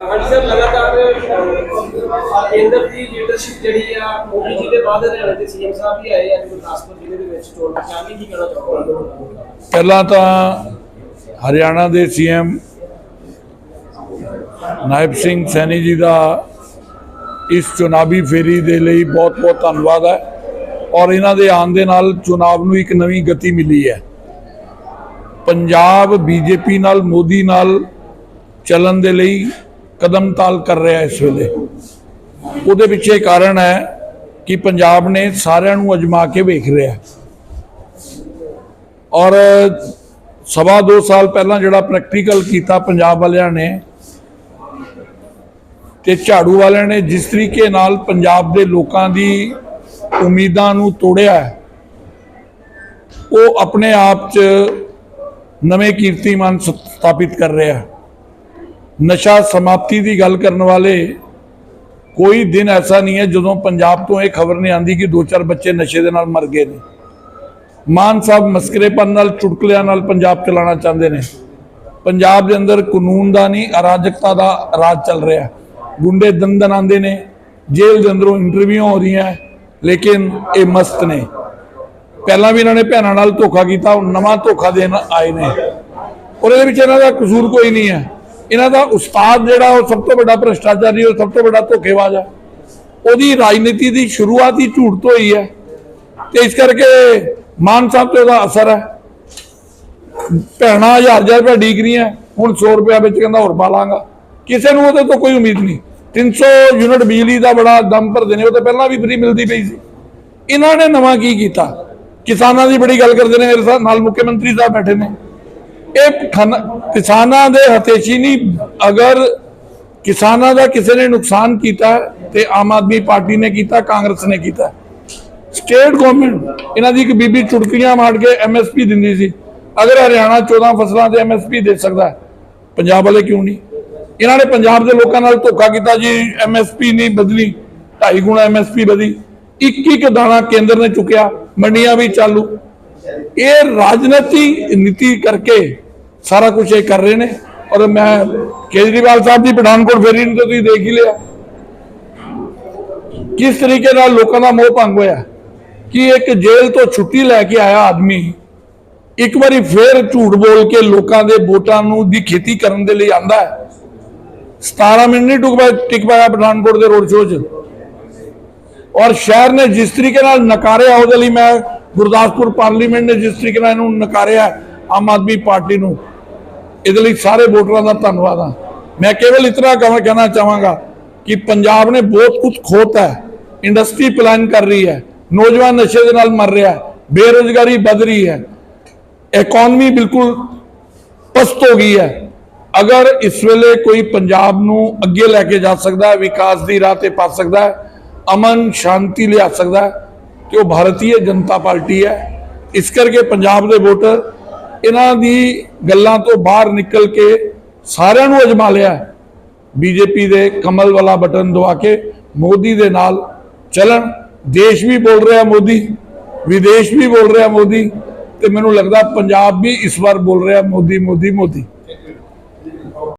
ਹਾਂਜੀ ਸਰ, ਲਗਾਤਾਰ ਕੇਂਦਰ ਦੀ ਲੀਡਰਸ਼ਿਪ ਜਿਹੜੀ ਆ, ਮੋਦੀ ਜੀ ਦੇ ਬਾਅਦ ਹਰਿਆਣਾ ਦੇ ਸੀਐਮ ਸਾਹਿਬ ਵੀ ਆਏ ਅੱਜ ਗੁਰਦਾਸਪੁਰ ਜ਼ਿਲ੍ਹੇ ਦੇ ਵਿੱਚ, ਚੋਣ ਪ੍ਰਚਾਰ ਕੀ ਕਹਿਣਾ ਚਾਹੋਗੇ? ਪਹਿਲਾਂ ਤਾਂ ਹਰਿਆਣਾ ਦੇ ਸੀਐਮ ਨਾਇਬ ਸਿੰਘ ਸੈਣੀ ਜੀ ਦਾ ਇਸ ਚੁਣਾਵੀ ਫੇਰੀ ਦੇ ਲਈ ਬਹੁਤ-ਬਹੁਤ ਧੰਨਵਾਦ ਹੈ ਔਰ ਇਹਨਾਂ ਦੇ ਆਉਣ ਦੇ ਨਾਲ ਚੁਣਾਵ ਨੂੰ ਇੱਕ ਨਵੀਂ ਗਤੀ ਮਿਲੀ ਹੈ। ਪੰਜਾਬ, ਬੀਜੇਪੀ ਨਾਲ, ਮੋਦੀ ਨਾਲ ਚੱਲਣ ਦੇ ਲਈ ਕਦਮ ਤਾਲ ਕਰ ਰਿਹਾ ਇਸ ਵੇਲੇ ਉਹਦੇ ਪਿੱਛੇ ਕਾਰਨ ਹੈ ਕਿ ਪੰਜਾਬ ਨੇ ਸਾਰਿਆਂ ਨੂੰ ਅਜਮਾ ਕੇ ਵੇਖ ਰਿਹਾ ਔਰ ਸਵਾ ਦੋ ਸਾਲ ਪਹਿਲਾਂ ਜਿਹੜਾ ਪ੍ਰੈਕਟੀਕਲ ਕੀਤਾ ਪੰਜਾਬ ਵਾਲਿਆਂ ਨੇ ਤੇ ਝਾੜੂ ਵਾਲਿਆਂ ਨੇ, ਜਿਸ ਤਰੀਕੇ ਨਾਲ ਪੰਜਾਬ ਦੇ ਲੋਕਾਂ ਦੀ ਉਮੀਦਾਂ ਨੂੰ ਤੋੜਿਆ ਉਹ ਆਪਣੇ ਆਪ 'ਚ ਨਵੇਂ ਕੀਰਤੀਮਾਨ ਸਥਾਪਿਤ ਕਰ ਰਿਹਾ ਹੈ। ਨਸ਼ਾ ਸਮਾਪਤੀ ਦੀ ਗੱਲ ਕਰਨ ਵਾਲੇ ਕੋਈ ਦਿਨ ਐਸਾ ਨਹੀਂ ਹੈ ਜਦੋਂ ਪੰਜਾਬ ਤੋਂ ਇਹ ਖਬਰ ਨਹੀਂ ਆਂਦੀ ਕਿ ਦੋ ਚਾਰ ਬੱਚੇ ਨਸ਼ੇ ਦੇ ਨਾਲ ਮਰ ਗਏ ਨੇ। ਮਾਨ ਸਾਹਿਬ ਮਸਕਰੇਪਨ ਨਾਲ, ਚੁਟਕਲਿਆਂ ਨਾਲ ਪੰਜਾਬ ਚਲਾਉਣਾ ਚਾਹੁੰਦੇ ਨੇ। ਪੰਜਾਬ ਦੇ ਅੰਦਰ ਕਾਨੂੰਨ ਦਾ ਨਹੀਂ, ਅਰਾਜਕਤਾ ਦਾ ਰਾਜ ਚੱਲ ਰਿਹਾ ਹੈ। ਗੁੰਡੇ ਦੰਦਨ ਆਉਂਦੇ ਨੇ, ਜੇਲ੍ਹ ਦੇ ਅੰਦਰੋਂ ਇੰਟਰਵਿਊ ਹੋ ਰਹੀਆਂ ਲੇਕਿਨ ਇਹ ਮਸਤ ਨੇ। ਪਹਿਲਾਂ ਵੀ ਇਹਨਾਂ ਨੇ ਭੈਣਾਂ ਨਾਲ ਧੋਖਾ ਕੀਤਾ, ਹੁਣ ਨਵਾਂ ਧੋਖਾ ਦੇਣ ਆਏ ਨੇ। ਔਰ ਇਹਦੇ ਵਿੱਚ ਇਹਨਾਂ ਦਾ ਕਸੂਰ ਕੋਈ ਨਹੀਂ ਹੈ। ਇਹਨਾਂ ਦਾ ਉਸਤਾਦ ਜਿਹੜਾ ਉਹ ਸਭ ਤੋਂ ਵੱਡਾ ਭ੍ਰਿਸ਼ਟਾਚਾਰੀ, ਉਹ ਸਭ ਤੋਂ ਵੱਡਾ ਧੋਖੇਬਾਜ਼ ਹੈ ਉਹਦੀ ਰਾਜਨੀਤੀ ਦੀ ਸ਼ੁਰੂਆਤ ਹੀ ਝੂਠ ਤੋਂ ਹੋਈ ਹੈ। ਤੇ ਇਸ ਕਰਕੇ ਮਾਨ ਸਾਹਿਬ ਤੇ ਉਹਦਾ ਅਸਰ ਹੈ। ਭੈਣਾਂ ਹਜ਼ਾਰ ਹਜ਼ਾਰ ਰੁਪਏ ਡਿਗਰੀਆਂ, ਹੁਣ 100 ਰੁਪਏ ਵਿੱਚ ਕਹਿੰਦਾ ਹੋਰ ਪਾ ਲਾਂਗਾ। ਕਿਸੇ ਨੂੰ ਉਹਦੇ ਤੋਂ ਕੋਈ ਉਮੀਦ ਨਹੀਂ। 300 ਯੂਨਿਟ ਬਿਜਲੀ ਦਾ ਬੜਾ ਦਮ ਭਰਦੇ ਨੇ, ਉਹ ਤਾਂ ਪਹਿਲਾਂ ਵੀ ਫਰੀ ਮਿਲਦੀ ਪਈ ਸੀ। ਇਹਨਾਂ ਨੇ ਨਵਾਂ ਕੀ ਕੀਤਾ? ਕਿਸਾਨਾਂ ਦੀ ਬੜੀ ਗੱਲ ਕਰਦੇ ਨੇ, ਮੇਰੇ ਸਾਥ ਨਾਲ ਮੁੱਖ ਮੰਤਰੀ ਸਾਹਿਬ ਬੈਠੇ ਨੇ। ਇਹ ਕਿਸਾਨਾਂ ਦੇ ਹਤੇਸ਼ੀ ਨਹੀਂ ਅਗਰ ਕਿਸਾਨਾਂ ਦਾ ਕਿਸੇ ਨੇ ਨੁਕਸਾਨ ਕੀਤਾ ਹੈ, ਤੇ ਆਮ ਆਦਮੀ ਪਾਰਟੀ ਨੇ ਕੀਤਾ ਕਾਂਗਰਸ ਨੇ ਕੀਤਾ। ਸਟੇਟ ਗਵਰਨਮੈਂਟ ਇਹਨਾਂ ਦੀ ਇੱਕ ਬੀਬੀ ਚੁਟਕੀਆਂ ਮਾਰ ਕੇ ਐਮਐਸਪੀ ਦਿੰਦੀ ਸੀ। ਅਗਰ ਹਰਿਆਣਾ 14 ਫਸਲਾਂ ਤੇ ਐਮਐਸਪੀ ਦੇ ਸਕਦਾ ਪੰਜਾਬ ਵਾਲੇ ਕਿਉਂ ਨਹੀਂ? ਇਹਨਾਂ ਨੇ ਪੰਜਾਬ ਦੇ ਲੋਕਾਂ ਨਾਲ ਧੋਖਾ ਕੀਤਾ ਜੀ ਐਮਐਸਪੀ ਨਹੀਂ ਬਦਲੀ ਢਾਈ ਗੁਣਾ ਐਮਐਸਪੀ ਵਧੀ। ਇੱਕ ਇੱਕ ਦਾਣਾ ਕੇਂਦਰ ਨੇ ਚੁੱਕਿਆ ਮੰਡੀਆਂ ਵੀ ਚਾਲੂ। ਇਹ ਰਾਜਨੀਤੀ ਨੀਤੀ ਕਰਕੇ ਸਾਰਾ ਕੁਝ ਇਹ ਕਰ ਰਹੇ ਨੇ ਔਰ ਮੈਂ ਕੇਜਰੀਵਾਲ ਸਾਹਿਬ ਦੀ ਪਠਾਨਕੋਟ ਫੇਰੀ ਨੂੰ ਤੁਸੀਂ ਦੇਖ ਹੀ ਲਿਆ। ਕਿਸ ਤਰੀਕੇ ਨਾਲ ਲੋਕਾਂ ਦਾ ਮੋਹ ਭੰਗ ਹੋਇਆ? ਕਿ ਇੱਕ ਜੇਲ੍ਹ ਤੋਂ ਛੁੱਟੀ ਲੈ ਕੇ ਆਇਆ ਆਦਮੀ ਇੱਕ ਵਾਰੀ ਫੇਰ ਝੂਠ ਬੋਲ ਕੇ ਲੋਕਾਂ ਦੇ ਵੋਟਾਂ ਨੂੰ ਦੀ ਖੇਤੀ ਕਰਨ ਦੇ ਲਈ ਆਂਦਾ ਹੈ। 17 ਮਿੰਟ ਨਹੀਂ ਟੁਕ ਪਾਇਆ ਟਿਕ ਪਾਇਆ ਪਠਾਨਕੋਟ ਦੇ ਰੋਡ ਸ਼ੋਅ 'ਚ। ਔਰ ਸ਼ਹਿਰ ਨੇ ਜਿਸ ਤਰੀਕੇ ਨਾਲ ਨਕਾਰਿਆ, ਉਹਦੇ ਲਈ ਮੈਂ ਗੁਰਦਾਸਪੁਰ ਪਾਰਲੀਮੈਂਟ ਨੇ ਜਿਸ ਤਰੀਕੇ ਨਾਲ ਇਹਨੂੰ ਨਕਾਰਿਆ ਆਮ ਆਦਮੀ ਪਾਰਟੀ ਨੂੰ। ਇਹਦੇ ਲਈ ਸਾਰੇ ਵੋਟਰਾਂ ਦਾ ਧੰਨਵਾਦ ਆ ਮੈਂ ਕੇਵਲ ਇਤਨਾ ਕਹਿਣਾ ਚਾਹਾਂਗਾ ਕਿ ਪੰਜਾਬ ਨੇ ਬਹੁਤ ਕੁਝ ਖੋਤਾ ਹੈ। ਇੰਡਸਟਰੀ ਪਲਾਨ ਕਰ ਰਹੀ ਹੈ। ਨੌਜਵਾਨ ਨਸ਼ੇ ਦੇ ਨਾਲ ਮਰ ਰਿਹਾ ਹੈ। ਬੇਰੋਜ਼ਗਾਰੀ ਵੱਧ ਰਹੀ ਹੈ। ਇਕਨੋਮੀ ਬਿਲਕੁਲ ਪਸਤ ਹੋ ਗਈ ਹੈ। ਅਗਰ ਇਸ ਵੇਲੇ ਕੋਈ ਪੰਜਾਬ ਨੂੰ ਅੱਗੇ ਲੈ ਕੇ ਜਾ ਸਕਦਾ ਹੈ, ਵਿਕਾਸ ਦੀ ਰਾਹ ਤੇ ਪਾ ਸਕਦਾ ਹੈ, ਅਮਨ ਸ਼ਾਂਤੀ ਲਿਆ ਸਕਦਾ ਹੈ, ਤੇ ਉਹ ਭਾਰਤੀ ਜਨਤਾ ਪਾਰਟੀ ਹੈ। ਇਸ ਕਰਕੇ ਪੰਜਾਬ ਦੇ ਵੋਟਰ ਇਹਨਾਂ ਦੀ ਗੱਲਾਂ ਤੋਂ ਬਾਹਰ ਨਿਕਲ ਕੇ ਸਾਰਿਆਂ ਨੂੰ ਅਜਮਾ ਲਿਆ ਹੈ। ਬੀਜੇਪੀ ਦੇ ਕਮਲ ਵਾਲਾ ਬਟਨ ਦਵਾ ਕੇ ਮੋਦੀ ਦੇ ਨਾਲ ਚੱਲਣ। ਦੇਸ਼ ਵੀ ਬੋਲ ਰਿਹਾ ਮੋਦੀ, ਵਿਦੇਸ਼ ਵੀ ਬੋਲ ਰਿਹਾ ਮੋਦੀ ਤੇ ਮੈਨੂੰ ਲੱਗਦਾ ਪੰਜਾਬ ਵੀ ਇਸ ਵਾਰ ਬੋਲ ਰਿਹਾ ਮੋਦੀ ਮੋਦੀ ਮੋਦੀ।